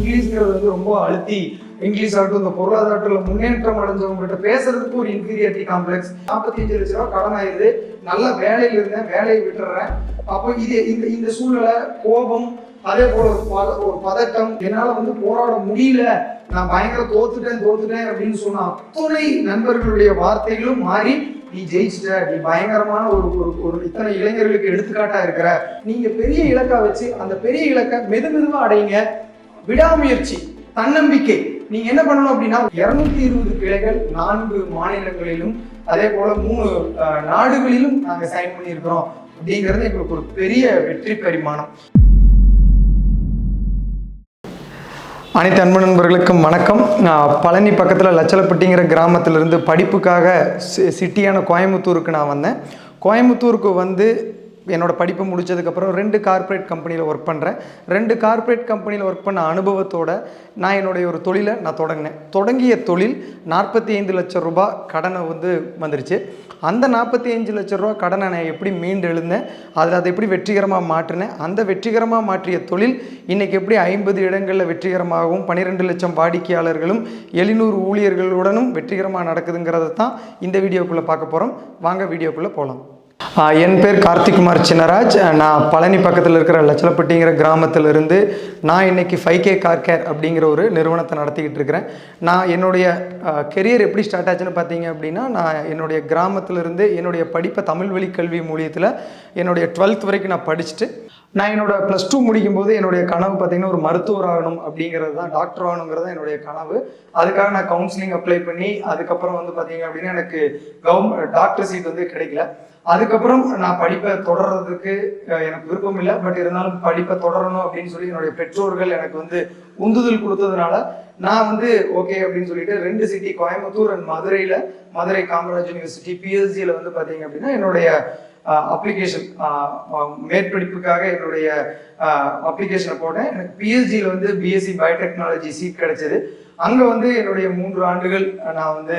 இங்கிலீஷ்ங்கிறது வந்து ரொம்ப அழுத்தி இங்கிலீஷ் ஆகட்டும் இந்த பொருளாதாரத்தில் முன்னேற்றம் அடைஞ்சவங்ககிட்ட பேசுறதுக்கு ஒரு இன்ஃபீரியாரிட்டி காம்ப்ளெக்ஸ் நாற்பத்தஞ்சு லட்ச ரூபா கடன் ஆயிடுது. நல்ல வேலையில் இருந்தேன் வேலையை விட்டுறேன். அப்போ இது இந்த இந்த சூழ்நிலை கோபம் அதே போல ஒரு பத ஒரு பதட்டம் என்னால் வந்து போராட முடியல. நான் பயங்கர தோத்துட்டேன் தோத்துட்டேன் அப்படின்னு சொன்ன அத்துணை நண்பர்களுடைய வார்த்தைகளும் மாறி நீ ஜெயிச்சிட்ட நீ பயங்கரமான ஒரு ஒரு ஒரு இத்தனை இளைஞர்களுக்கு எடுத்துக்காட்டா இருக்கிற. நீங்க பெரிய இலக்கா வச்சு அந்த பெரிய இலக்கை மெது மெதுவா அடையுங்க விடாமுயற்சி தன்னம்பிக்கை. நீங்க என்ன பண்ணணும் அப்படின்னா இருநூத்தி இருபது கிளைகள் நான்கு மாநிலங்களிலும் அதே போல மூணு நாடுகளிலும் நாங்க சைன் பண்ணியிருக்கிறோம். அப்படிங்கிறது எங்களுக்கு ஒரு பெரிய வெற்றி பரிமாணம். அனைத்து அன்பு நண்பர்களுக்கும் வணக்கம். நான் பழனி பக்கத்தில் லட்சலப்பட்டிங்கிற கிராமத்திலிருந்து படிப்புக்காக சி- சிட்டியான கோயம்புத்தூருக்கு நான் வந்தேன். கோயம்புத்தூருக்கு வந்து என்னோட படிப்பு முடிச்சதுக்கப்புறம் ரெண்டு கார்ப்பரேட் கம்பெனியில் ஒர்க் பண்ணுறேன் ரெண்டு கார்ப்பரேட் கம்பெனியில் ஒர்க் பண்ண அனுபவத்தோட நான் என்னுடைய ஒரு தொழிலை நான் தொடங்கினேன். தொடங்கிய தொழில் நாற்பத்தி ஐந்து லட்சம் ரூபாய் கடனை வந்து வந்துருச்சு. அந்த நாற்பத்தி அஞ்சு லட்ச ரூபா கடனை நான் எப்படி மீண்டு எழுந்தேன் அதில் அதை எப்படி வெற்றிகரமாக மாற்றினேன் அந்த வெற்றிகரமாக மாற்றிய தொழில் இன்றைக்கி எப்படி ஐம்பது இடங்களில் வெற்றிகரமாகவும் பன்னிரெண்டு லட்சம் வாடிக்கையாளர்களும் எழுநூறு ஊழியர்களுடனும் வெற்றிகரமாக நடக்குதுங்கிறத தான் இந்த வீடியோக்குள்ளே பார்க்க போகிறோம் வாங்க வீடியோக்குள்ளே போகலாம் என் பேர் கார்த்திக்குமார் சின்னராஜ். நான் பழனி பக்கத்தில் இருக்கிற லட்சலப்பட்டிங்கிற கிராமத்திலிருந்து நான் இன்னைக்கு ஃபைவ் கே கார் கேர் அப்படிங்கிற ஒரு நிறுவனத்தை நடத்திக்கிட்டு இருக்கிறேன். நான் என்னுடைய கெரியர் எப்படி ஸ்டார்ட் ஆச்சுன்னு பார்த்தீங்க அப்படின்னா நான் என்னுடைய கிராமத்திலிருந்து என்னுடைய படிப்பை தமிழ் வழி கல்வி மூலியத்தில் என்னுடைய டுவெல்த் வரைக்கும் நான் படிச்சுட்டு நான் என்னோட ப்ளஸ் டூ முடிக்கும்போது என்னுடைய கனவு பார்த்தீங்கன்னா ஒரு மருத்துவர் ஆகணும் அப்படிங்கிறது தான் டாக்டர் ஆகணுங்கிறது தான் என்னுடைய கனவு. அதுக்காக நான் கவுன்சிலிங் அப்ளை பண்ணி அதுக்கப்புறம் வந்து பார்த்தீங்க அப்படின்னா எனக்கு கவர்மெண்ட் டாக்டர் சீட் வந்து கிடைக்கல. அதுக்கப்புறம் நான் படிப்பை தொடர்றதுக்கு எனக்கு விருப்பம் இல்லை. பட் இருந்தாலும் படிப்பை தொடரணும் அப்படின்னு சொல்லி என்னுடைய பெற்றோர்கள் எனக்கு வந்து உந்துதல் கொடுத்ததுனால நான் வந்து ஓகே அப்படின்னு சொல்லிட்டு ரெண்டு சிட்டி கோயம்புத்தூர் அண்ட் மதுரையில் மதுரை காமராஜ் யூனிவர்சிட்டி பிஎஸ்சியில் வந்து பார்த்தீங்க அப்படின்னா என்னுடைய அப்ளிகேஷன் மேற்படிப்புக்காக என்னுடைய அப்ளிகேஷனை போட்டேன். எனக்கு பிஎஸ்சியில் வந்து பிஎஸ்சி பயோடெக்னாலஜி சீட் கிடைச்சது. அங்கே வந்து என்னுடைய மூன்று ஆண்டுகள் நான் வந்து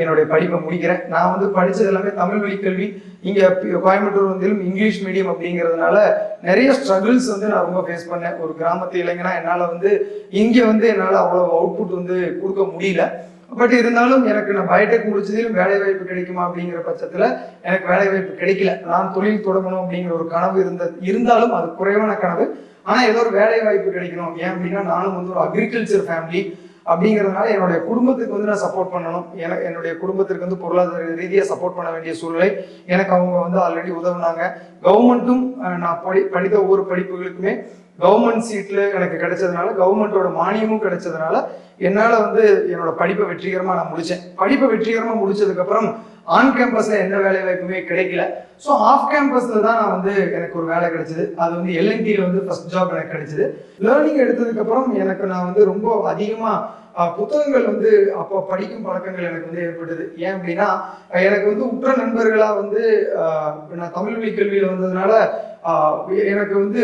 என்னுடைய படிப்பை முடிக்கிறேன். நான் வந்து படித்தது எல்லாமே தமிழ் வழி கல்வி இங்கே கோயம்புத்தூர் வந்திலும் இங்கிலீஷ் மீடியம் அப்படிங்கிறதுனால நிறைய ஸ்ட்ரகிள்ஸ் வந்து நான் ரொம்ப ஃபேஸ் பண்ணேன். ஒரு கிராமத்து இளைஞனா என்னால் வந்து இங்கே வந்து என்னால் அவ்வளோ அவுட்புட் வந்து கொடுக்க முடியல. பட் இருந்தாலும் எனக்கு நான் பயோடெக் முடிச்சதிலும் வேலை வாய்ப்பு கிடைக்குமா அப்படிங்கிற பட்சத்தில் எனக்கு வேலை வாய்ப்பு கிடைக்கல. நான் தொழில் தொடங்கணும் அப்படிங்கிற ஒரு கனவு இருந்த இருந்தாலும் அது குறைவான கனவு. ஆனால் ஏதோ ஒரு வேலை வாய்ப்பு கிடைக்கணும். ஏன் அப்படின்னா நானும் வந்து ஒரு அக்ரிகல்ச்சர் ஃபேமிலி அப்படிங்கிறதுனால என்னுடைய குடும்பத்துக்கு வந்து நான் சப்போர்ட் பண்ணணும். எனக்கு என்னுடைய குடும்பத்திற்கு வந்து பொருளாதார ரீதியாக சப்போர்ட் பண்ண வேண்டிய சூழ்நிலை எனக்கு அவங்க வந்து ஆல்ரெடி உதவுனாங்க. கவர்மெண்ட்டும் நான் படி படித்த ஒவ்வொரு படிப்புகளுக்குமே கவர்மெண்ட் சீட்டில் எனக்கு கிடைச்சதுனால கவர்மெண்ட்டோட மானியமும் கிடைச்சதுனால என்னால் வந்து என்னோட படிப்பை வெற்றிகரமாக நான் முடித்தேன் படிப்பை வெற்றிகரமாக முடிச்சதுக்கப்புறம் ஆன் கேம்பஸ்ல எந்த வேலை வாய்ப்புமே கிடைக்கல. ஸோ ஆஃப் கேம்பஸ்ல தான் நான் வந்து எனக்கு ஒரு வேலை கிடைச்சது. அது வந்து எல்என்டியில் வந்து ஃபர்ஸ்ட் ஜாப் எனக்கு கிடைச்சது. லேர்னிங் எடுத்ததுக்கு அப்புறம் எனக்கு நான் வந்து ரொம்ப அதிகமாக புத்தகங்கள் வந்து அப்போ படிக்கும் பழக்கங்கள் எனக்கு வந்து ஏற்பட்டது. ஏன் அப்படின்னா எனக்கு வந்து உற்ற நண்பர்களாக வந்து நான் தமிழ் வழி கல்வியில் வந்ததுனால எனக்கு வந்து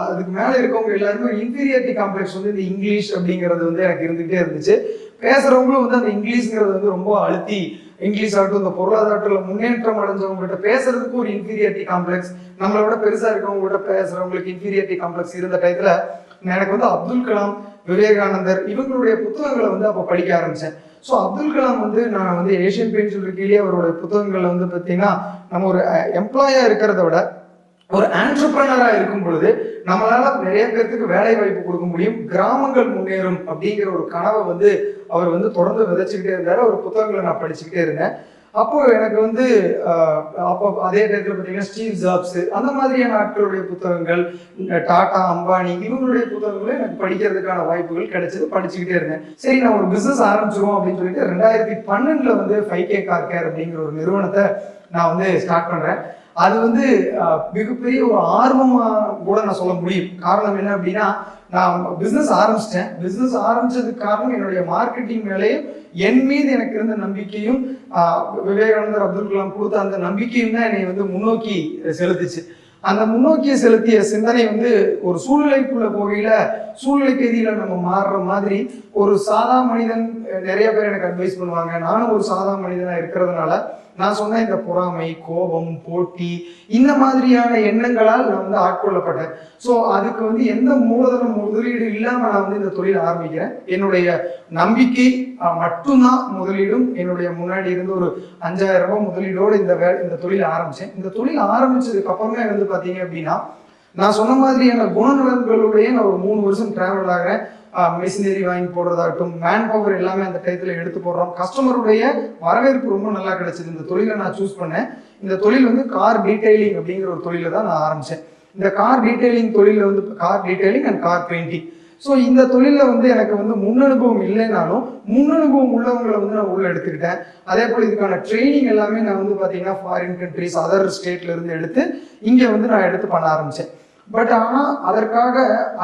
அதுக்கு மேலே இருக்கவங்க எல்லாருமே இன்ஃபீரியாரிட்டி காம்ப்ளெக்ஸ் வந்து இந்த இங்கிலீஷ் அப்படிங்கிறது வந்து எனக்கு இருந்துகிட்டே இருந்துச்சு. பேசுகிறவங்களும் வந்து அந்த இங்கிலீஷ்ங்கிறது வந்து ரொம்ப அழுத்தி இங்கிலீஷ் ஆகட்டும் இந்த பொருளாதாரத்தில் முன்னேற்றம் அடைஞ்சவங்க கிட்ட பேசுறதுக்கு ஒரு இன்ஃபீரியாரிட்டி காம்ப்ளெக்ஸ் நம்மளை விட பெருசா இருக்கவங்க கிட்ட பேசுறவங்களுக்கு இன்ஃபீரியாரிட்டி காம்ப்ளெக்ஸ் இருந்த டயத்துல எனக்கு வந்து அப்துல் கலாம் விவேகானந்தர் இவங்களுடைய புத்தகங்களை வந்து அப்போ படிக்க ஆரம்பிச்சேன். ஸோ அப்துல் கலாம் வந்து நான் வந்து ஏஷியன் பெயிண்ட் கீழே அவருடைய புத்தகங்கள்ல வந்து பார்த்தீங்கன்னா நம்ம ஒரு எம்ப்ளாயா இருக்கிறத விட ஒரு ஆண்டர்பிரனரா இருக்கும் பொழுது நம்மளால நிறைய பேர்த்துக்கு வேலை வாய்ப்பு கொடுக்க முடியும். கிராமங்கள் முன்னேறும் அப்படிங்கிற ஒரு கனவை வந்து அவர் வந்து தொடர்ந்து விதைச்சுக்கிட்டே இருந்தாரு. அவர் புத்தகங்களை நான் படிச்சுக்கிட்டே இருந்தேன். அப்போ எனக்கு வந்து அப்போ அதே டயத்தில் பார்த்தீங்கன்னா ஸ்டீவ் ஜாப்ஸ் அந்த மாதிரியான ஆட்களுடைய புத்தகங்கள் டாடா அம்பானி இவங்களுடைய புத்தகங்களும் எனக்கு படிக்கிறதுக்கான வாய்ப்புகள் கிடைச்சது. படிச்சுக்கிட்டே இருந்தேன். சரி நான் ஒரு பிசினஸ் ஆரம்பிச்சிருவோம் அப்படின்னு சொல்லிட்டு ரெண்டாயிரத்தி பன்னெண்டுல வந்து ஃபைவ் கே கார் கேர் அப்படிங்கிற ஒரு நிறுவனத்தை நான் வந்து ஸ்டார்ட் பண்றேன். அது வந்து மிகப்பெரிய ஒரு ஆர்வமா கூட நான் சொல்ல முடியும். காரணம் என்ன அப்படின்னா நான் பிசினஸ் ஆரம்பிச்சிட்டேன். பிசினஸ் ஆரம்பிச்சதுக்கு காரணம் என்னுடைய மார்க்கெட்டிங் மேலேயும் என் மீது எனக்கு இருந்த நம்பிக்கையும் விவேகானந்தர் அப்துல் கலாம் கொடுத்த அந்த நம்பிக்கையும் தான் என்னை வந்து முன்னோக்கி செலுத்துச்சு. அந்த முன்னோக்கிய செலுத்திய சிந்தனை வந்து ஒரு சூழ்நிலைக்குள்ள போகையில சூழ்நிலை தேதியில நம்ம மாறுற மாதிரி ஒரு சாதா மனிதன் நிறைய பேர் எனக்கு அட்வைஸ் பண்ணுவாங்க. நானும் ஒரு சாதா மனிதனா இருக்கிறதுனால நான் சொன்ன இந்த பொறாமை கோபம் போட்டி இந்த மாதிரியான எண்ணங்களால் நான் வந்து ஆட்கொள்ளப்பட்டேன். ஸோ அதுக்கு வந்து எந்த மூலதனம் முதலீடு இல்லாம நான் வந்து இந்த தொழில் ஆரம்பிக்கிறேன். என்னுடைய நம்பிக்கை மட்டும்தான் முதலீடும். என்னுடைய முன்னாடி இருந்து ஒரு அஞ்சாயிரம் ரூபாய் முதலீடோடு இந்த வே இந்த தொழில் ஆரம்பிச்சேன். இந்த தொழில் ஆரம்பிச்சதுக்கு அப்புறமே வந்து பாத்தீங்க அப்படின்னா நான் சொன்ன மாதிரியான குணநலன்களுடைய நான் ஒரு மூணு வருஷம் டிராவல் ஆகிறேன். மிஷினரி வாங்கி போடுறதாகட்டும் மேன் பவர் எல்லாமே அந்த டயத்தில் எடுத்து போடுறோம். கஸ்டமருடைய வரவேற்பு ரொம்ப நல்லா கிடைச்சிது. இந்த தொழிலை நான் சூஸ் பண்ணேன். இந்த தொழில் வந்து கார் டீடைலிங் அப்படிங்கிற ஒரு தொழிலை தான் நான் ஆரம்பித்தேன் இந்த கார் டீடைலிங் தொழிலில் வந்து car detailing and car painting so இந்த தொழிலில் வந்து எனக்கு வந்து முன் அனுபவம் இல்லைனாலும் முன் அனுபவம் உள்ளவங்களை வந்து நான் உள்ள எடுத்துக்கிட்டேன். அதே போல் இதுக்கான ட்ரைனிங் எல்லாமே நான் வந்து பார்த்தீங்கன்னா ஃபாரின் கண்ட்ரிஸ் அதர் ஸ்டேட்லேருந்து எடுத்து இங்கே வந்து நான் எடுத்து பண்ண ஆரம்பித்தேன் பட் ஆனால் அதற்காக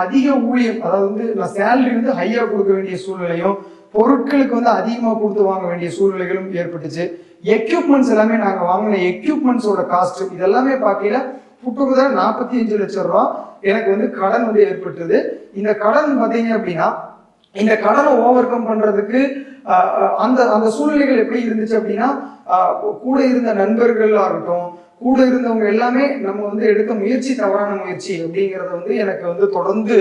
அதிக ஊழியம் அதாவது வந்து நான் சேலரி வந்து ஹையாக கொடுக்க வேண்டிய சூழ்நிலையும் பொருட்களுக்கு வந்து அதிகமாக கொடுத்து வாங்க வேண்டிய சூழ்நிலைகளும் ஏற்பட்டுச்சு. எக்யூப்மெண்ட்ஸ் எல்லாமே நாங்கள் வாங்கின எக்யூப்மெண்ட்ஸோட காஸ்ட் இதெல்லாமே பார்க்கல புட்டுக்குதா நாற்பத்தி அஞ்சு லட்சம் ரூபா எனக்கு வந்து கடன் வந்து ஏற்பட்டது. இந்த கடன் பார்த்தீங்க அப்படின்னா இந்த கடனை ஓவர் கம் பண்ணுறதுக்கு அந்த அந்த சூழ்நிலைகள் எப்படி இருந்துச்சு அப்படின்னா கூட இருந்த நண்பர்களாக இருக்கட்டும் கூட இருந்தவங்க எல்லாமே நம்ம வந்து எடுத்த முயற்சி தவறான முயற்சி அப்படிங்கிறத வந்து எனக்கு வந்து தொடர்ந்து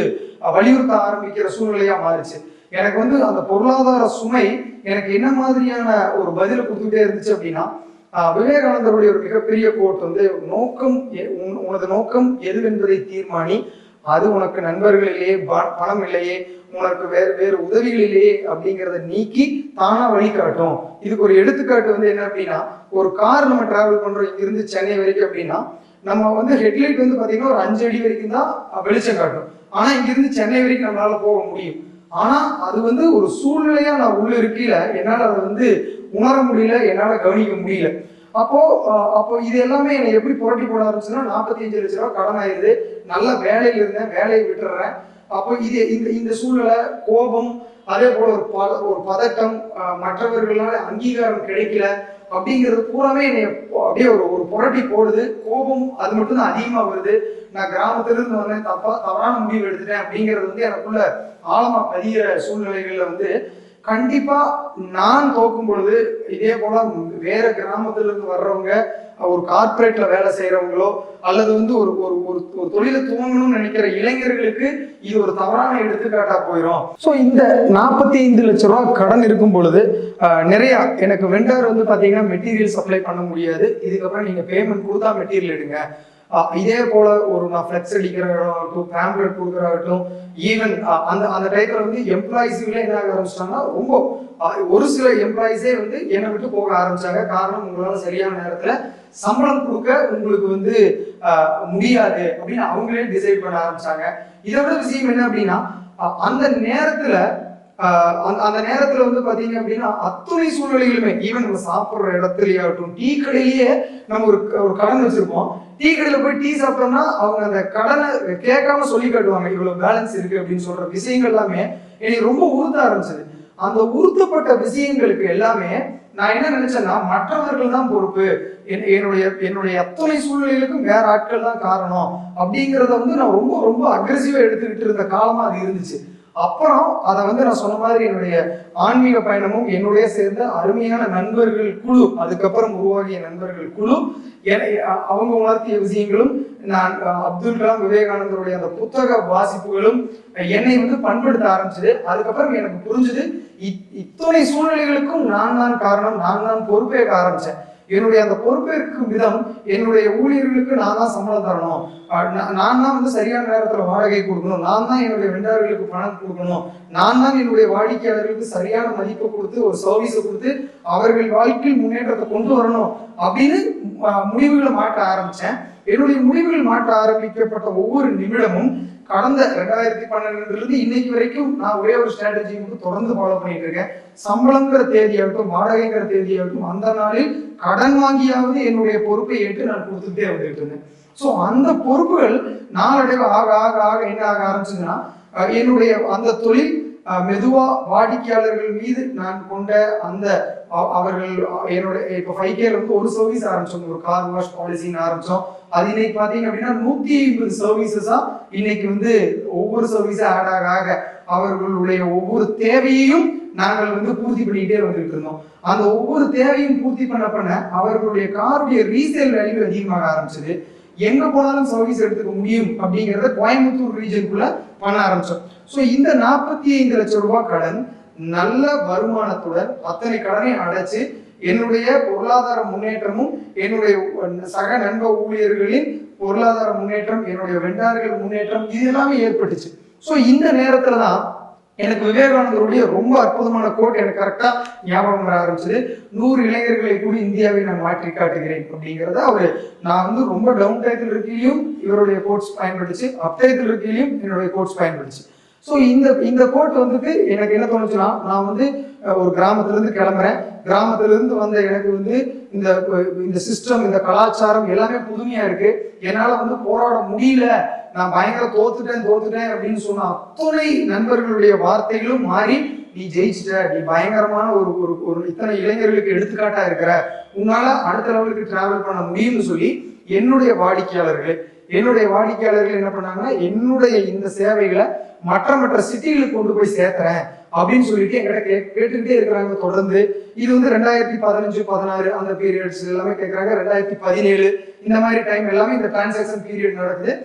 வலியுறுத்த ஆரம்பிக்கிற சூழ்நிலையா மாறிச்சு. எனக்கு வந்து அந்த பொருளாதார சுமை எனக்கு என்ன மாதிரியான ஒரு பதில கொடுத்துட்டே இருந்துச்சு அப்படின்னா விவேகானந்தருடைய ஒரு மிகப்பெரிய கோட் வந்து நோக்கம் எ- உன்- உனது நோக்கம் எதுவென்பதை தீர்மானி அது உனக்கு நண்பர்கள் இல்லையே ப- பணம் இல்லையே உனக்கு வேறு வேறு உதவிகள் இல்லையே அப்படிங்கிறத நீக்கி தானாக வழிகாட்டும். இதுக்கு ஒரு எடுத்துக்காட்டு வந்து என்ன அப்படின்னா ஒரு கார் நம்ம டிராவல் பண்ணுறோம் இங்கிருந்து சென்னை வரைக்கும் அப்படின்னா நம்ம வந்து ஹெட்லைட் வந்து பார்த்திங்கன்னா ஒரு அஞ்சு அடி வரைக்கும் தான் வெளிச்சம் காட்டும். ஆனால் இங்கிருந்து சென்னை வரைக்கும் நம்மளால போக முடியும். ஆனால் அது வந்து ஒரு சூழ்நிலையாக நான் உள்ள இருக்கையில என்னால் அதை வந்து உணர முடியல என்னால் கவனிக்க முடியல. அப்போ அப்போ இது எல்லாமே என்னை எப்படி புரட்டி போட ஆரம்பிச்சுன்னா நாற்பத்தி அஞ்சு லட்ச ரூபா கடன் ஆயிருது நல்ல வேலையில் இருந்தேன் வேலையை விட்டுறேன். அப்போ இது இந்த இந்த சூழ்நிலை கோபம் அதே போல ஒரு பல ஒரு பதட்டம் மற்றவர்களால் அங்கீகாரம் கிடைக்கல அப்படிங்கிறது பூராமே என்னை அப்படியே ஒரு ஒரு புரட்டி போடுது. கோபம் அது மட்டும் தான் அதிகமா வருது. நான் கிராமத்திலிருந்து வந்தேன். தப்பா தவறான முடிவு எடுத்துட்டேன் அப்படிங்கிறது வந்து எனக்குள்ள ஆழமா பதிகிற சூழ்நிலைகள்ல வந்து கண்டிப்பா நான் தோக்கும் பொழுது இதே போல வேற கிராமத்திலிருந்து வர்றவங்க ஒரு கார்பரேட்ல வேலை செய்யறவங்களோ அல்லது வந்து ஒரு ஒரு ஒரு தொழிலை துவங்கணும்னு நினைக்கிற இளைஞர்களுக்கு இது ஒரு தவறான எடுத்துக்காட்டா போயிடும் ஸோ இந்த நாற்பத்தி ஐந்து லட்ச ரூபா கடன் இருக்கும் பொழுது நிறைய எனக்கு வெண்டர் வந்து பாத்தீங்கன்னா மெட்டீரியல் சப்ளை பண்ண முடியாது. இதுக்கப்புறம் நீங்க பேமெண்ட் கொடுத்தா மெட்டீரியல் எடுங்க. இதே போல ஒரு நான் ஃபிளெக்ஸ் அடிக்கிறதாகட்டும் பேம்ப்ளெட் கொடுக்குறதாகட்டும் ஈவன் அந்த அந்த டைத்துல வந்து எம்ப்ளாயிஸுங்களே என்ன ஆக ஆரம்பிச்சிட்டாங்கன்னா ரொம்ப ஒரு சில எம்ப்ளாயிஸே வந்து என்னை விட்டு போக ஆரம்பிச்சாங்க. காரணம் உங்களால சரியான நேரத்துல சம்பளம் கொடுக்க உங்களுக்கு வந்து முடியாது அப்படின்னு அவங்களே டிசைட் பண்ண ஆரம்பிச்சாங்க. இதை விட விஷயம் என்ன அப்படின்னா அந்த நேரத்துல அந்த அந்த நேரத்துல வந்து பாத்தீங்க அப்படின்னா அத்துணை சூழ்நிலைகளுமே ஈவன் நம்ம சாப்பிடுற இடத்துலயே ஆகட்டும் டீ கடையிலேயே நம்ம ஒரு ஒரு கடன் வச்சிருப்போம். டீ கடையில போய் டீ சாப்பிட்டோம்னா அவங்க அந்த கடனை கேட்காம சொல்லி காட்டுவாங்க இவ்வளவு பேலன்ஸ் இருக்கு அப்படின்னு சொல்ற விஷயங்கள் எல்லாமே எனக்கு ரொம்ப உறுத்த ஆரம்பிச்சது. அந்த உறுத்தப்பட்ட விஷயங்களுக்கு எல்லாமே நான் என்ன நினைச்சேன்னா மற்றவர்கள் தான் பொறுப்பு. என்- என்னுடைய என்னுடைய அத்தனை சூழ்நிலைகளுக்கும் வேற ஆட்கள் தான் காரணம். அப்படிங்கிறத வந்து நான் ரொம்ப ரொம்ப அக்ரெசிவா எடுத்துக்கிட்டு இருந்த காலமா அது இருந்துச்சு. அப்புறம் அதை வந்து நான் சொன்ன மாதிரி என்னுடைய ஆன்மீக பயணமும் என்னுடைய சேர்ந்த அருமையான நண்பர்கள் குழு அதுக்கப்புறம் உருவாகிய நண்பர்கள் குழு அவங்க உணர்த்திய விஷயங்களும் நான் அப்துல் கலாம் விவேகானந்தருடைய அந்த புத்தக வாசிப்புகளும் என்னை வந்து பண்படுத்த ஆரம்பிச்சது. அதுக்கப்புறம் எனக்கு புரிஞ்சுது இத்தனை சூழ்நிலைகளுக்கும் நான் தான் காரணம் நான் தான் பொறுப்பேற்க ஆரம்பிச்சேன். என்னுடைய அந்த பொறுப்பேற்கும் விதம் என்னுடைய ஊழியர்களுக்கு நான் தான் சம்பளம் தரணும். நான் தான் வந்து சரியான நேரத்தில் வாடகை கொடுக்கணும். நான் தான் என்னுடைய வெண்டார்களுக்கு பணம் கொடுக்கணும். நான் தான் என்னுடைய வாடிக்கையாளர்களுக்கு சரியான மதிப்பை கொடுத்து ஒரு சர்வீஸை கொடுத்து அவர்கள் வாழ்க்கையில் முன்னேற்றத்தை கொண்டு வரணும் அப்படின்னு முடிவுகளை மாற்ற ஆரம்பித்தேன் என்னுடைய முடிவுகள் மாற்ற ஆரம்பிக்கப்பட்ட ஒவ்வொரு நிமிடமும் கடந்த ரெண்டாயிரத்தி பன்னெண்டுல இருந்து இன்னைக்கு வரைக்கும் நான் ஒரே ஒரு ஸ்ட்ராட்டஜி வந்து தொடர்ந்து ஃபாலோ பண்ணிட்டு இருக்கேன். சம்பளங்கிற தேதியாகட்டும் வாடகைங்கிற தேதியாகட்டும் அந்த நாளில் கடன் வாங்கியாவது என்னுடைய பொறுப்பை ஏற்று நான் கொடுத்துட்டே வந்துட்டு இருந்தேன். ஸோ அந்த பொறுப்புகள் நாளடைவு ஆக ஆக ஆக என்ன ஆக ஆரம்பிச்சதுன்னா என்னுடைய அந்த தொழில் மெதுவா வாடிக்கையாளர்கள் மீது நான் கொண்ட அந்த அவர்கள் என்னோட இப்போ ஃபைவ் கேல வந்து ஒரு சர்வீஸ் ஆரம்பிச்சோம். ஒரு கார் வாஷ் பாலிசின்னு ஆரம்பிச்சோம். அது இன்னைக்கு பாத்தீங்க அப்படின்னா நூத்தி ஐம்பது சர்வீசஸா இன்னைக்கு வந்து ஒவ்வொரு சர்வீஸா ஆட் ஆக ஆக அவர்களுடைய ஒவ்வொரு தேவையையும் நாங்கள் வந்து பூர்த்தி பண்ணிக்கிட்டே வந்துட்டு இருந்தோம். அந்த ஒவ்வொரு தேவையும் பூர்த்தி பண்ண பண்ண அவர்களுடைய காருடைய ரீசேல் வேல்யூ அதிகமாக ஆரம்பிச்சது. எங்க போனாலும் சர்வீஸ் எடுத்துக்க முடியும் அப்படிங்கறத கோயம்புத்தூர் ரீஜனுக்குள்ள பண்ண ஆரம்பிச்சோம். ஸோ இந்த நாற்பத்தி ஐந்து லட்சம் ரூபாய் கடன் நல்ல வருமானத்துடன் அத்தனை கடனை அடைச்சு என்னுடைய பொருளாதார முன்னேற்றமும் என்னுடைய சக நண்ப ஊழியர்களின் பொருளாதார முன்னேற்றம் என்னுடைய வெண்டார்கள் முன்னேற்றம் இது எல்லாமே ஏற்பட்டுச்சு. ஸோ இந்த நேரத்துல தான் எனக்கு விவேகானந்தருடைய ரொம்ப அற்புதமான கோட் எனக்கு கரெக்டா ஞாபகம் வர ஆரம்பிச்சது. நூறு இளைஞர்களை கூட இந்தியாவை நான் மாற்றி காட்டுகிறேன் அப்படிங்கிறத அவர் நான் வந்து ரொம்ப டவுன் டயத்தில் இருக்கையிலும் இவருடைய கோட்ஸ் பயன்படுச்சு அப் டயத்தில் இருக்கையிலும் என்னுடைய கோட்ஸ் பயன்படுச்சு ஸோ இந்த இந்த கோட் வந்துட்டு எனக்கு என்ன தோணுச்சுன்னா நான் வந்து ஒரு கிராமத்துலேருந்து கிளம்புறேன். கிராமத்துலேருந்து வந்த எனக்கு வந்து இந்த இந்த சிஸ்டம் இந்த கலாச்சாரம் எல்லாமே புதுமையாக இருக்குது என்னால் வந்து போராட முடியல. நான் பயங்கர தோத்துட்டேன் தோத்துட்டேன் அப்படின்னு சொன்ன அத்துணை நண்பர்களுடைய வார்த்தைகளும் மாறி நீ ஜெயிச்சிட்ட நீ பயங்கரமான ஒரு ஒரு ஒரு இத்தனை இளைஞர்களுக்கு எடுத்துக்காட்டா இருக்கிற. உன்னால அடுத்த லெவலுக்கு டிராவல் பண்ண முடியும்னு சொல்லி என்னுடைய வாடிக்கையாளர்கள் என்னுடைய வாடிக்கையாளர்கள் என்ன பண்ணாங்கன்னா என்னுடைய இந்த சேவைகளை மற்ற மற்ற சிட்டிகளுக்கு கொண்டு போய் சேர்த்துறேன் அப்படின்னு சொல்லிட்டு எங்கிட்ட கே கேட்டுக்கிட்டே இருக்கிறாங்க. தொடர்ந்து இது வந்து ரெண்டாயிரத்தி பதினஞ்சு பதினாறு அந்த பீரியட்ஸ் எல்லாமே கேட்குறாங்க ரெண்டாயிரத்தி பதினேழு இந்த மாதிரி டைம் எல்லாமே இந்த டிரான்சாக்ஷன் பீரியட் நடக்குது.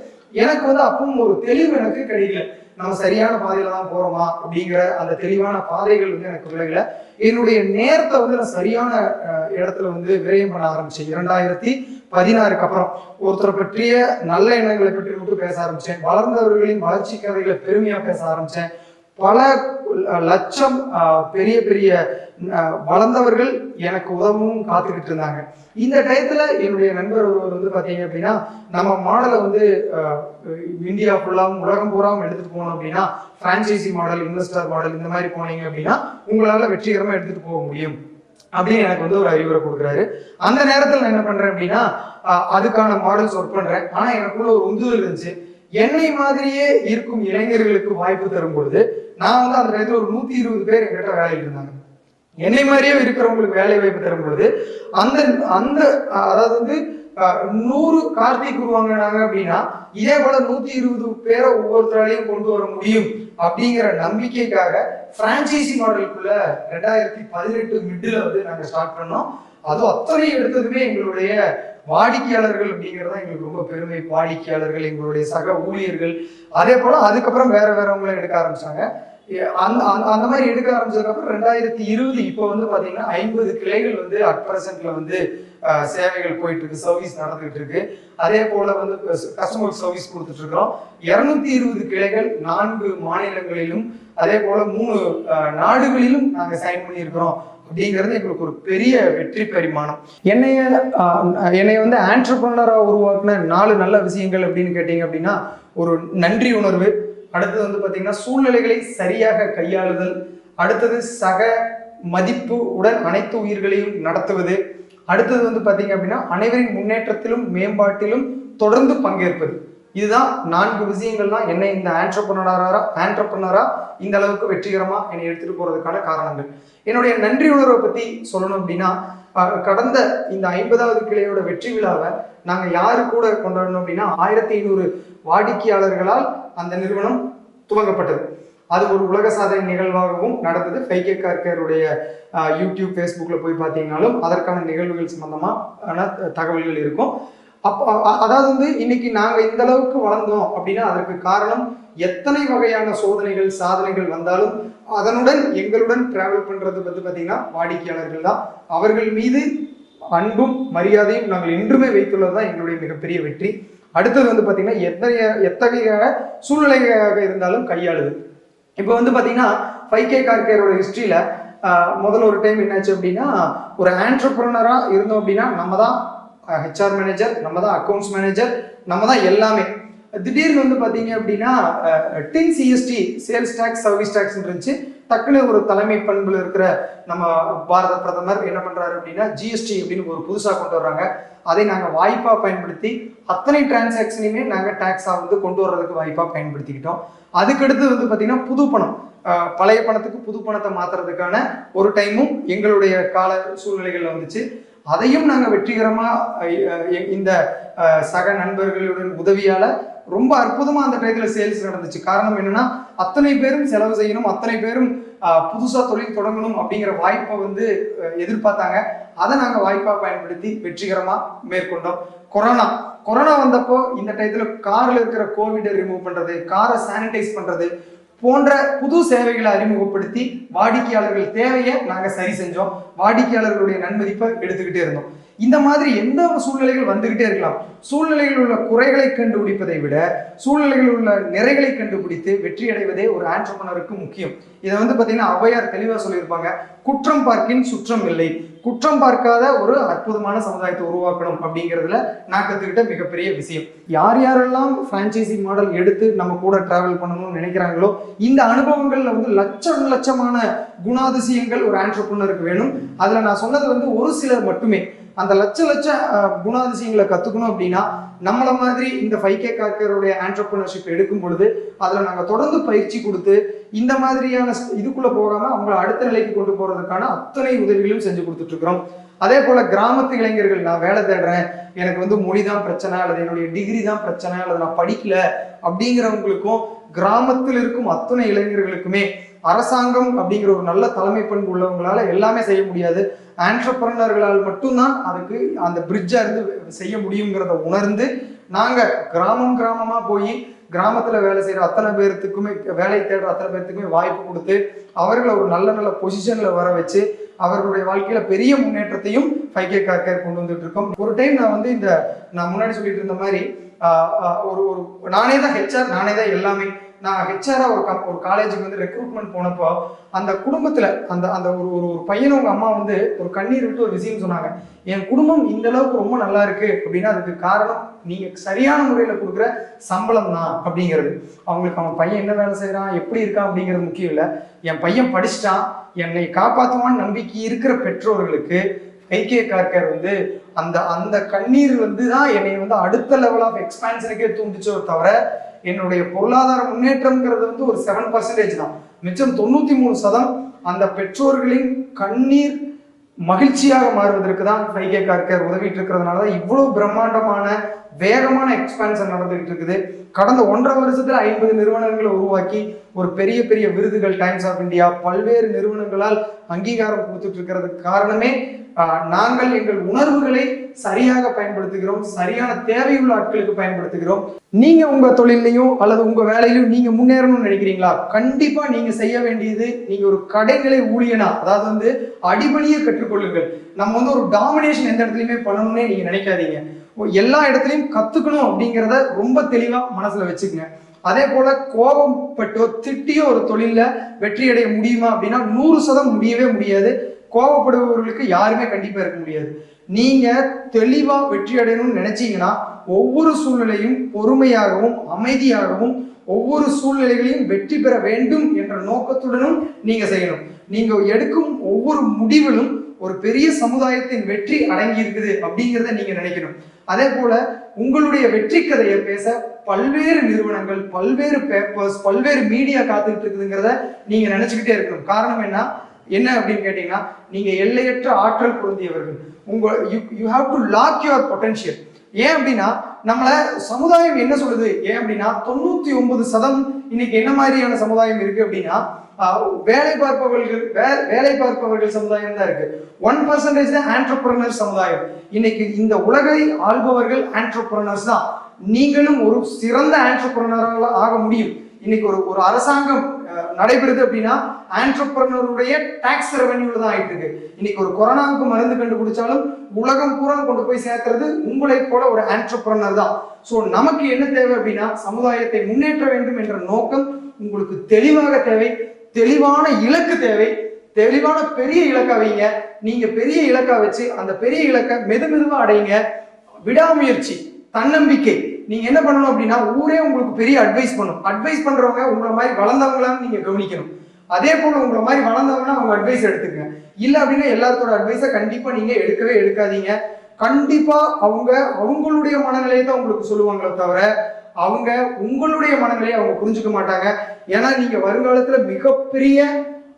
எனக்கு வந்து அப்பவும் ஒரு தெளிவு எனக்கு கிடைக்கல. நம்ம சரியான பாதையில தான் போறோமா அப்படிங்கிற அந்த தெளிவான பாதைகள் வந்து எனக்கு விலகல. என்னுடைய நேரத்தை வந்து நான் சரியான இடத்துல வந்து விரயம் பண்ண ஆரம்பிச்சேன். இரண்டாயிரத்தி பதினாறுக்கு அப்புறம் ஒருத்தரை பற்றிய நல்ல எண்ணங்களை பற்றி மட்டும் பேச ஆரம்பிச்சேன். வளர்ந்தவர்களின் வளர்ச்சி கதைகளை பெருமையா பேச ஆரம்பிச்சேன். பல லட்சம் பெரிய பெரிய வளர்ந்தவர்கள் எனக்கு உதவும் காத்துக்கிட்டு இருந்தாங்க. இந்த டயத்துல என்னுடைய நண்பர் ஒருவர் வந்து பாத்தீங்க அப்படின்னா நம்ம மாடலை வந்து இந்தியா ஃபுல்லாகவும் உலகம் பூராவும் எடுத்துட்டு போகணும் அப்படின்னா பிரான்ச்சைசி மாடல் இன்வெஸ்டர் மாடல் இந்த மாதிரி போனீங்க அப்படின்னா உங்களால வெற்றிகரமா எடுத்துட்டு போக முடியும். அப்படின்னு எனக்கு வந்து ஒரு அறிவுரை கொடுக்குறாரு. அந்த நேரத்தில் நான் என்ன பண்றேன் அப்படின்னா அதுக்கான மாடல்ஸ் ஒர்க் பண்றேன். ஆனா எனக்குள்ள ஒரு உந்துதல் இருந்துச்சு. என்னை மாதிரியே இருக்கும் இளைஞர்களுக்கு வாய்ப்பு தரும் பொழுது நான் வந்து அந்த நேரத்தில் ஒரு நூத்தி இருபது பேர் என்கிட்ட வேலையில் இருந்தாங்க. என்னை மாதிரியே இருக்கிறவங்களுக்கு வேலை வாய்ப்பு தரும் பொழுது அந்த அந்த அதாவது வந்து நூறு கார்த்திக் உருவாங்கினாங்க அப்படின்னா இதே போல நூத்தி இருபது பேரை ஒவ்வொருத்தராலையும் கொண்டு வர முடியும் அப்படிங்கிற நம்பிக்கைக்காக பிரான்சைசி மாடலுக்குள்ள ரெண்டாயிரத்தி பதினெட்டு மிட்ல வந்து நாங்க ஸ்டார்ட் பண்ணோம். அதுவும் அத்தனை எடுத்ததுமே எங்களுடைய வாடிக்கையாளர்கள் அப்படிங்கிறது தான் எங்களுக்கு ரொம்ப பெருமை. வாடிக்கையாளர்கள் எங்களுடைய சக ஊழியர்கள். அதே போல அதுக்கப்புறம் வேற வேறவங்களும் எடுக்க ஆரம்பிச்சாங்க. அந்த அந்த- அந்த மாதிரி எடுக்க ஆரம்பிச்சதுக்கப்புறம் ரெண்டாயிரத்தி இருபது இப்போ வந்து பார்த்தீங்கன்னா ஐம்பது கிளைகள் வந்து அட் ப்ரெசன்ட்ல வந்து சேவைகள் போயிட்டு இருக்கு சர்வீஸ் நடந்துகிட்டு இருக்கு அதே போல வந்து கஸ்டமர் சர்வீஸ் கொடுத்துட்டு இருக்கிறோம் இருநூத்தி இருபது கிளைகள் நான்கு மாநிலங்களிலும் அதே போல மூணு நாடுகளிலும் நாங்க சைன் பண்ணியிருக்கிறோம். அப்படிங்கிறது எங்களுக்கு ஒரு பெரிய வெற்றி பரிமாணம். என்னைய என்னைய வந்து ஆண்டர்பிரினராக உருவாக்குன நாலு நல்ல விஷயங்கள் அப்படின்னு கேட்டீங்க அப்படின்னா ஒரு நன்றி உணர்வு அடுத்தது வந்து பார்த்தீங்கன்னா சூழ்நிலைகளை சரியாக கையாளுதல் அடுத்தது சக மதிப்பு உடன் அனைத்து உயிர்களையும் நடத்துவது அடுத்தது வந்து பார்த்தீங்க அப்படின்னா அனைவரின் முன்னேற்றத்திலும் மேம்பாட்டிலும் தொடர்ந்து பங்கேற்பது. இதுதான் நான்கு விஷயங்கள் தான் என்னை இந்த ஆண்டர்பனராக ஆண்டர்பனராக இந்த அளவுக்கு வெற்றிகரமாக என்னை எடுத்துகிட்டு போகிறதுக்கான காரணங்கள். என்னுடைய நன்றி உணர்வை பற்றி சொல்லணும் அப்படின்னா கடந்த இந்த ஐம்பதாவது கிளையோட வெற்றி விழாவை நாங்கள் யாரு கூட கொண்டாடணும் அப்படின்னா ஆயிரத்தி ஐநூறு வாடிக்கையாளர்களால் அந்த நிறுவனம் துவங்கப்பட்டது. அது ஒரு உலக சாதனை நிகழ்வாகவும் நடந்தது. ஃபைகே கார்கேருடைய யூடியூப் ஃபேஸ்புக்கில் போய் பார்த்தீங்கனாலும் அதற்கான நிகழ்வுகள் சம்மந்தமான தகவல்கள் இருக்கும். அப்போ அதாவது வந்து இன்னைக்கு நாங்கள் இந்த அளவுக்கு வளர்ந்தோம் அப்படின்னா அதற்கு காரணம் எத்தனை வகையான சோதனைகள் சாதனைகள் வந்தாலும் அதனுடன் எங்களுடன் டிராவல் பண்ணுறது வந்து பார்த்தீங்கன்னா வாடிக்கையாளர்கள் தான். அவர்கள் மீது அன்பும் மரியாதையும் நாங்கள் என்றுமே வைத்துள்ளது தான் எங்களுடைய மிகப்பெரிய வெற்றி. அடுத்தது வந்து பார்த்தீங்கன்னா எத்தகைய எத்தகைய சூழ்நிலையாக இருந்தாலும் கையாளுது இப்போ வந்து பார்த்தீங்கன்னா ஃபைவ் கே கார்கேரோட ஹிஸ்ட்ரியில் முதல்ல ஒரு டைம் என்னாச்சு அப்படின்னா ஒரு ஆண்டர்பிரனராக இருந்தோம் அப்படின்னா நம்ம தான் ஹெச்ஆர் மேனேஜர் நம்ம தான் அக்கௌண்ட்ஸ் மேனேஜர் நம்ம தான் எல்லாமே. திடீர்னு வந்து பார்த்தீங்க அப்படின்னா TIN CST sales tax service tax இருந்துச்சு. டக்குன்னு ஒரு தலைமை பண்பில் இருக்கிற நம்ம பாரத பிரதமர் என்ன பண்றாரு அப்படின்னா ஜிஎஸ்டி அப்படின்னு ஒரு புதுசாக கொண்டு வர்றாங்க. அதை நாங்கள் வாய்ப்பாக பயன்படுத்தி அத்தனை டிரான்சாக்ஷனையுமே நாங்கள் டேக்ஸாக வந்து கொண்டு வர்றதுக்கு வாய்ப்பாக பயன்படுத்திக்கிட்டோம். அதுக்கடுத்து வந்து பார்த்திங்கன்னா புது பணம். பழைய பணத்துக்கு புது பணத்தை மாற்றுறதுக்கான ஒரு டைமும் எங்களுடைய கால சூழ்நிலைகள் வந்துச்சு. அதையும் நாங்கள் வெற்றிகரமாக இந்த சக நண்பர்களுடன் உதவியால் ரொம்ப அற்புதமாக அந்த டயத்தில் சேல்ஸ் நடந்துச்சு. காரணம் என்னன்னா அத்தனை பேரும் செலவு செய்யணும் அத்தனை பேரும் புதுசாக தொழில் தொடங்கணும் அப்படிங்கிற வாய்ப்பை வந்து எதிர்பார்த்தாங்க. அதை நாங்கள் வாய்ப்பாக பயன்படுத்தி வெற்றிகரமாக மேற்கொண்டோம். கொரோனா. கொரோனா வந்தப்போ இந்த டயத்தில் காரில் இருக்கிற கோவிடை ரிமூவ் பண்ணுறது காரை சானிடைஸ் பண்ணுறது போன்ற புது சேவைகளை அறிமுகப்படுத்தி வாடிக்கையாளர்கள் தேவையை நாங்கள் சரி செஞ்சோம். வாடிக்கையாளர்களுடைய நன்மதிப்பை எடுத்துக்கிட்டே இருந்தோம். இந்த மாதிரி எந்த சூழ்நிலைகள் வந்துகிட்டே இருக்கலாம். சூழ்நிலையில் உள்ள குறைகளை கண்டுபிடிப்பதை விட சூழ்நிலைகளில் உள்ள நிறைகளை கண்டுபிடித்து வெற்றி அடைவதே ஒரு ஆண்டர்பனருக்கு முக்கியம். இதை வந்து பார்த்தீங்கன்னா ஔவையார் தெளிவாக சொல்லியிருப்பாங்க. குற்றம் பார்க்கின் சுற்றம் இல்லை. குற்றம் பார்க்காத ஒரு அற்புதமான சமுதாயத்தை உருவாக்கணும் அப்படிங்கிறதுல நான் கற்றுக்கிட்ட மிகப்பெரிய விஷயம். யார் யாரெல்லாம் ஃப்ரான்ச்சைசி மாடல் எடுத்து நம்ம கூட டிராவல் பண்ணணும்னு நினைக்கிறாங்களோ இந்த அனுபவங்களில் வந்து லட்சம் லட்சமான குணாதிசயங்கள் ஒரு ஆண்டர்பனருக்கு வேணும். அதில் நான் சொன்னது வந்து ஒரு சிலர் மட்டுமே. அந்த லட்ச லட்ச குணாதிசயங்களை கற்றுக்கணும் அப்படின்னா நம்மள மாதிரி இந்த ஃபைவ் கே காக்கருடைய ஆண்டர்பிரினர்ஷிப் எடுக்கும் பொழுது அதில் நாங்கள் தொடர்ந்து பயிற்சி கொடுத்து இந்த மாதிரியான இதுக்குள்ளே இதுக்குள்ள போகாம அவங்கள அடுத்த நிலைக்கு கொண்டு போறதுக்கான அத்தனை உதவிகளும் செஞ்சு கொடுத்துட்டு இருக்கிறோம். அதே போல கிராமத்து இளைஞர்கள் நான் வேலை தேடுறேன் எனக்கு வந்து மொழி தான் பிரச்சனை அல்லது என்னுடைய டிகிரி தான் பிரச்சனை அல்லது நான் படிக்கல அப்படிங்கிறவங்களுக்கும் கிராமத்தில் இருக்கும் அத்தனை இளைஞர்களுக்குமே அரசாங்கம் அப்படிங்கிற ஒரு நல்ல தலைமை பண்பு உள்ளவங்களால எல்லாமே செய்ய முடியாது. ஆண்டர்பிரனர்களால் மட்டும்தான் அதுக்கு அந்த பிரிட்ஜா இருந்து செய்ய முடியுங்கிறத உணர்ந்து நாங்க கிராமம் கிராமமா போய் கிராமத்துல வேலை செய்யற அத்தனை பேர்த்துக்குமே வேலை தேடுற அத்தனை பேர்த்துக்குமே வாய்ப்பு கொடுத்து அவர்களை ஒரு நல்ல நல்ல பொசிஷன்ல வர வச்சு அவர்களுடைய வாழ்க்கையில பெரிய முன்னேற்றத்தையும் ஃபைவ் கே கார்கேர் கொண்டு வந்துட்டு இருக்கோம். ஒரு டைம் நான் வந்து இந்த நான் முன்னாடி சொல்லிட்டு இருந்த மாதிரி ஒரு ஒரு நானே தான் ஹெச்ஆர் நானே தான் எல்லாமே. நான் ஹெச்ஆரா ஒரு கம்- ஒரு காலேஜுக்கு வந்து ரெக்ரூட்மெண்ட் போனப்போ அந்த குடும்பத்துல அந்த அந்த ஒரு ஒரு ஒரு பையன் உங்க அம்மா வந்து ஒரு கண்ணீர் விட்டு ஒரு விஷயம் சொன்னாங்க. என் குடும்பம் இந்த அளவுக்கு ரொம்ப நல்லா இருக்கு அப்படின்னா அதுக்கு காரணம் நீங்க சரியான முறையில கொடுக்குற சம்பளம் தான் அப்படிங்கிறது. அவங்களுக்கு அவன் பையன் என்ன வேலை செய்கிறான் எப்படி இருக்கான் அப்படிங்கிறது முக்கியம் இல்லை. என் பையன் படிச்சிட்டான். என்னை காப்பாற்றுவான்னு நம்பிக்கை இருக்கிற பெற்றோர்களுக்கு ஐக்கிய கார்கர் வந்து அந்த அந்த கண்ணீர் வந்து தான் என்னை வந்து அடுத்த லெவல் ஆஃப் எக்ஸ்பான்ஷனுக்கே தூண்டுச்சோ தவிர என்னுடைய பொருளாதார முன்னேற்றம்ங்கிறது வந்து ஒரு செவன் பர்சன்டேஜ் தான். மிச்சம் தொண்ணூத்தி மூணு சதம் அந்த பெற்றோர்களின் கண்ணீர் மகிழ்ச்சியாக மாறுவதற்கு தான் ஃபைகே கார்கர் உதவிட்டு இருக்கிறதுனால தான் இவ்வளவு பிரம்மாண்டமான வேகமான எக்ஸ்பான்ஷன் நடந்துகிட்டு இருக்குது. கடந்த ஒன்றரை வருஷத்துல ஐம்பது நிறுவனங்களை உருவாக்கி ஒரு பெரிய பெரிய விருதுகள் டைம்ஸ் ஆஃப் இந்தியா பல்வேறு நிறுவனங்களால் அங்கீகாரம் கொடுத்துட்டு இருக்கிறதுக்கு காரணமே நாங்கள் எங்கள் உணர்வுகளை சரியாக பயன்படுத்துகிறோம் சரியான தேவையுள்ள ஆட்களுக்கு பயன்படுத்துகிறோம். நீங்க உங்க தொழிலையும் அல்லது உங்க வேலையிலும் நீங்க முன்னேறணும்னு நினைக்கிறீங்களா? கண்டிப்பா நீங்க செய்ய வேண்டியது நீங்க ஒரு கடைநிலை ஊழியனா அதாவது வந்து அடிபணியை கற்றுக்கொள்ளுங்கள். நம்ம வந்து ஒரு டாமினேஷன் எந்த இடத்துலயுமே பண்ணணும்னே நீங்க நினைக்காதீங்க. எல்லா இடத்துலையும் கத்துக்கணும் அப்படிங்கிறத ரொம்ப தெளிவா மனசுல வச்சுக்கங்க. அதே போல கோபப்பட்டோ திட்டியோ ஒரு தொழிலில் வெற்றி அடைய முடியுமா அப்படின்னா நூறு சதம் முடியவே முடியாது. கோபப்படுபவர்களுக்கு யாருமே கண்டிப்பா இருக்க முடியாது. நீங்க தெளிவா வெற்றி அடையணும்னு நினைச்சீங்கன்னா ஒவ்வொரு சூழ்நிலையும் பொறுமையாகவும் அமைதியாகவும் ஒவ்வொரு சூழ்நிலைகளையும் வெற்றி பெற வேண்டும் என்ற நோக்கத்துடனும் நீங்க செய்யணும். நீங்க எடுக்கும் ஒவ்வொரு முடிவிலும் ஒரு பெரிய சமுதாயத்தின் வெற்றி அடங்கி இருக்குது அப்படிங்கிறத நீங்க நினைக்கணும். அதே போல உங்களுடைய வெற்றி கதையை பேச பல்வேறு நிறுவனங்கள் பல்வேறு பேப்பர்ஸ் பல்வேறு மீடியா காத்துக்கிட்டு இருக்குதுங்கிறத நீங்க நினைச்சுக்கிட்டே இருக்கணும். காரணம் என்ன? என்ன அப்படின்னு கேட்டீங்கன்னா நீங்க எல்லையற்ற ஆற்றல் பொருந்தியவர்கள். உங்க you you have to lock your potential ஏன் அப்படின்னா நம்மள சமுதாயம் என்ன சொல்லுது? ஏன் அப்படின்னா தொண்ணூத்தி ஒன்பது சதம் இன்னைக்கு என்ன மாதிரியான சமுதாயம் இருக்கு அப்படின்னா வேலை பார்ப்பவர்கள் வே- வேலை பார்ப்பவர்கள் சமுதாயம் தான் இருக்கு. ஒன் பர்சன்டேஜ் தான் ஆண்டர்பிரனர் சமுதாயம். இன்னைக்கு இந்த உலகை ஆள்பவர்கள் ஆண்டர்பிரனர்ஸ் தான். நீங்களும் ஒரு சிறந்த ஆண்டர்பிரனராக ஆக முடியும். இன்னைக்கு ஒரு ஒரு அரசாங்கம் நடைபெறுது அப்படின்னா ஆண்டர்பிரனருடைய டாக்ஸ் ரெவன்யூல தான் ஆயிட்டு இருக்கு. இன்னைக்கு ஒரு கொரோனாவுக்கு மருந்து கண்டுபிடிச்சாலும் உலகம் பூரா கொண்டு போய் சேர்க்கறது உங்களை போல ஒரு ஆண்டர்பிரனர் தான். ஸோ நமக்கு என்ன தேவை அப்படின்னா சமுதாயத்தை முன்னேற்ற வேண்டும் என்ற நோக்கம் உங்களுக்கு தெளிவாக தேவை. தெளிவான இலக்கு தேவை. தெளிவான பெரிய இலக்கா வைங்க. நீங்க பெரிய இலக்கா வச்சு அந்த பெரிய இலக்கை மெது மெதுவா அடையுங்க. விடாமுயற்சி தன்னம்பிக்கை. நீங்க என்ன பண்ணணும் அப்படின்னா ஊரே உங்களுக்கு பெரிய அட்வைஸ் பண்ணும். அட்வைஸ் பண்றவங்க உங்களை மாதிரி வளர்ந்தவங்களான்னு நீங்க கவனிக்கணும். அதே போல உங்களை மாதிரி வளர்ந்தவங்கன்னா அவங்க அட்வைஸ் எடுத்துக்கங்க. இல்ல அப்படின்னா எல்லாத்தோட அட்வைஸை கண்டிப்பா நீங்க எடுக்கவே எடுக்காதீங்க. கண்டிப்பா அவங்க அவங்களுடைய மனநிலையை தான் உங்களுக்கு சொல்லுவாங்களே தவிர அவங்க உங்களுடைய மனநிலையை அவங்க புரிஞ்சுக்க மாட்டாங்க. ஏன்னா நீங்க வருங்காலத்துல மிகப்பெரிய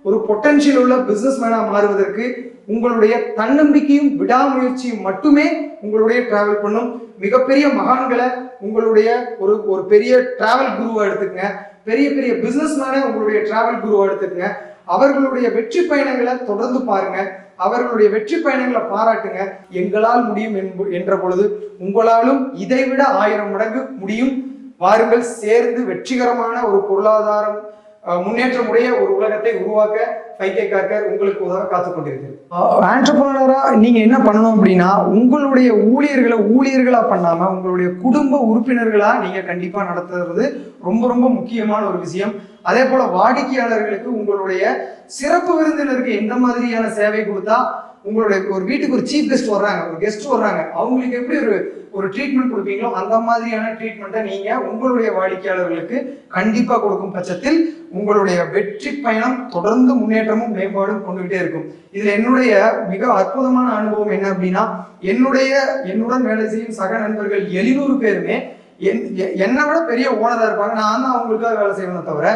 ஒரு பொட்டன்ஷியல் உள்ள பிசினஸ் மேனா மாறுவதற்கு உங்களுடைய தன்னம்பிக்கையும் விடாமுயற்சியும் மட்டுமே உங்களுடைய டிராவல் பண்ணும். மிகப்பெரிய மகான்களை உங்களுடைய ஒரு ஒரு பெரிய டிராவல் குருவாக எடுத்துக்கங்க. பெரிய பெரிய பிசினஸ் மேனே உங்களுடைய டிராவல் குருவாக எடுத்துக்கங்க. அவர்களுடைய வெற்றி பயணங்களை தொடர்ந்து பாருங்க. அவர்களுடைய வெற்றி பயணங்களை பாராட்டுங்க. எங்களால் முடியும் என்ற பொழுது உங்களாலும் இதைவிட ஆயிரம் மடங்கு முடியும். வாருங்கள் சேர்ந்து வெற்றிகரமான ஒரு பொருளாதாரம் முன்னேற்றமுடைய ஒரு உலகத்தை உருவாக்க ஃபைகே காக்கர் உங்களுக்கு உதவ காத்து கொண்டிருக்கிறது ஆண்டர்பிரனரா நீங்க என்ன பண்ணணும் அப்படின்னா உங்களுடைய ஊழியர்களை ஊழியர்களா பண்ணாம உங்களுடைய குடும்ப உறுப்பினர்களா நீங்க கண்டிப்பா நடத்துறது ரொம்ப ரொம்ப முக்கியமான ஒரு விஷயம். அதே போல வாடிக்கையாளர்களுக்கு உங்களுடைய சிறப்பு விருந்தினருக்கு எந்த மாதிரியான சேவை கொடுத்தா உங்களுடைய ஒரு வீட்டுக்கு ஒரு சீஃப் கெஸ்ட் வர்றாங்க ஒரு கெஸ்ட் வர்றாங்க. அவங்களுக்கு எப்படி ஒரு ஒரு ட்ரீட்மெண்ட் கொடுப்பீங்களோ அந்த மாதிரியான ட்ரீட்மெண்ட்டை நீங்க உங்களுடைய வாடிக்கையாளர்களுக்கு கண்டிப்பா கொடுக்கும் பட்சத்தில் உங்களுடைய வெற்றி பயணம் தொடர்ந்து முன்னேற்றமும் மேம்பாடும் கொண்டுகிட்டே இருக்கும். இதுல என்னுடைய மிக அற்புதமான அனுபவம் என்ன அப்படின்னா என்னுடைய என்னுடன் வேலை செய்யும் சக நண்பர்கள் எழுநூறு பேருமே என்- எ- என்னை விட பெரிய ஓனரா இருப்பாங்க. நான் தான் அவங்களுக்காக வேலை செய்யணுமே தவிர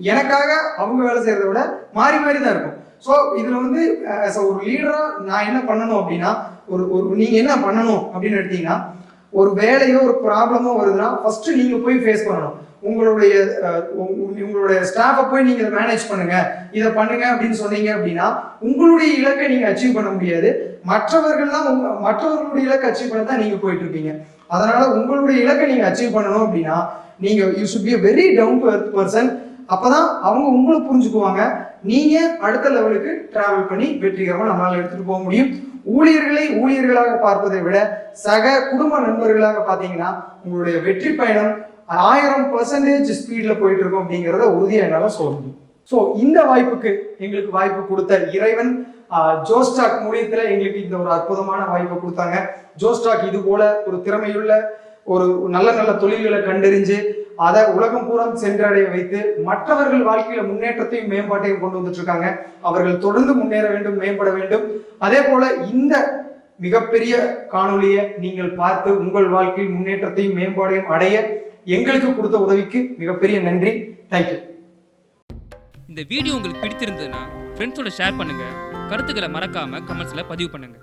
எனக்காக அவங்க வேலை செய்கிறத விட மாறி மாறி தான் இருக்கும். ஸோ இதில் வந்து uh, ஆஸ் ஒரு லீடராக நான் என்ன பண்ணணும் அப்படின்னா ஒரு ஒரு நீங்கள் என்ன பண்ணணும் அப்படின்னு எடுத்தீங்கன்னா ஒரு வேலையோ ஒரு ப்ராப்ளமோ வருதுன்னா ஃபஸ்ட்டு நீங்கள் போய் ஃபேஸ் பண்ணணும். உங்களுடைய uh, உங்களுடைய ஸ்டாஃபை போய் நீங்க மேனேஜ் பண்ணுங்க. இதை பண்ணுங்க அப்படின்னு சொன்னீங்க அப்படின்னா உங்களுடைய இலக்கை நீங்கள் அச்சீவ் பண்ண முடியாது. மற்றவர்கள் தான் உங்க மற்றவர்களுடைய இலக்கை அச்சீவ் பண்ண தான் நீங்கள் போயிட்டு இருப்பீங்க. அதனால உங்களுடைய இலக்கை நீங்கள் அச்சீவ் பண்ணணும் அப்படின்னா நீங்கள் you should be very down to earth person அப்பதான் அவங்க உங்களை புரிஞ்சுக்குவாங்க. நீங்க அடுத்த லெவலுக்கு டிராவல் பண்ணி வெற்றிகரமாக நம்மளால் எடுத்துட்டு போக முடியும். ஊழியர்களை ஊழியர்களாக பார்ப்பதை விட சக குடும்ப நண்பர்களாக பார்த்தீங்கன்னா உங்களுடைய வெற்றி பயணம் ஆயிரம் பர்சன்டேஜ் ஸ்பீடில் போயிட்டு இருக்கும் அப்படிங்கிறத உறுதியாக என்னால சொல்ல முடியும். ஸோ இந்த வாய்ப்புக்கு எங்களுக்கு வாய்ப்பு கொடுத்த இறைவன் ஜோஸ்டாக் மூலியத்தில் எங்களுக்கு இந்த ஒரு அற்புதமான வாய்ப்பை கொடுத்தாங்க. ஜோஸ்டாக் இது போல ஒரு திறமையுள்ள ஒரு நல்ல நல்ல தொழில்களை கண்டறிஞ்சு அதை உலகம் பூரம் சென்றடைய வைத்து மற்றவர்கள் வாழ்க்கையில முன்னேற்றத்தையும் மேம்பாட்டையும் கொண்டு வந்துட்டு இருக்காங்க அவர்கள் தொடர்ந்து முன்னேற வேண்டும் மேம்பட வேண்டும். அதே போல இந்த மிகப்பெரிய காணொலியை நீங்கள் பார்த்து உங்கள் வாழ்க்கையில் முன்னேற்றத்தையும் மேம்பாடையும் அடைய எங்களுக்கு கொடுத்த உதவிக்கு மிகப்பெரிய நன்றி. தேங்க்யூ இந்த வீடியோ உங்களுக்கு பிடித்திருந்ததுன்னா ஃப்ரெண்ட்ஸோட ஷேர் பண்ணுங்க. கருத்துக்களை மறக்காம கமெண்ட்ஸ்ல பதிவு பண்ணுங்க.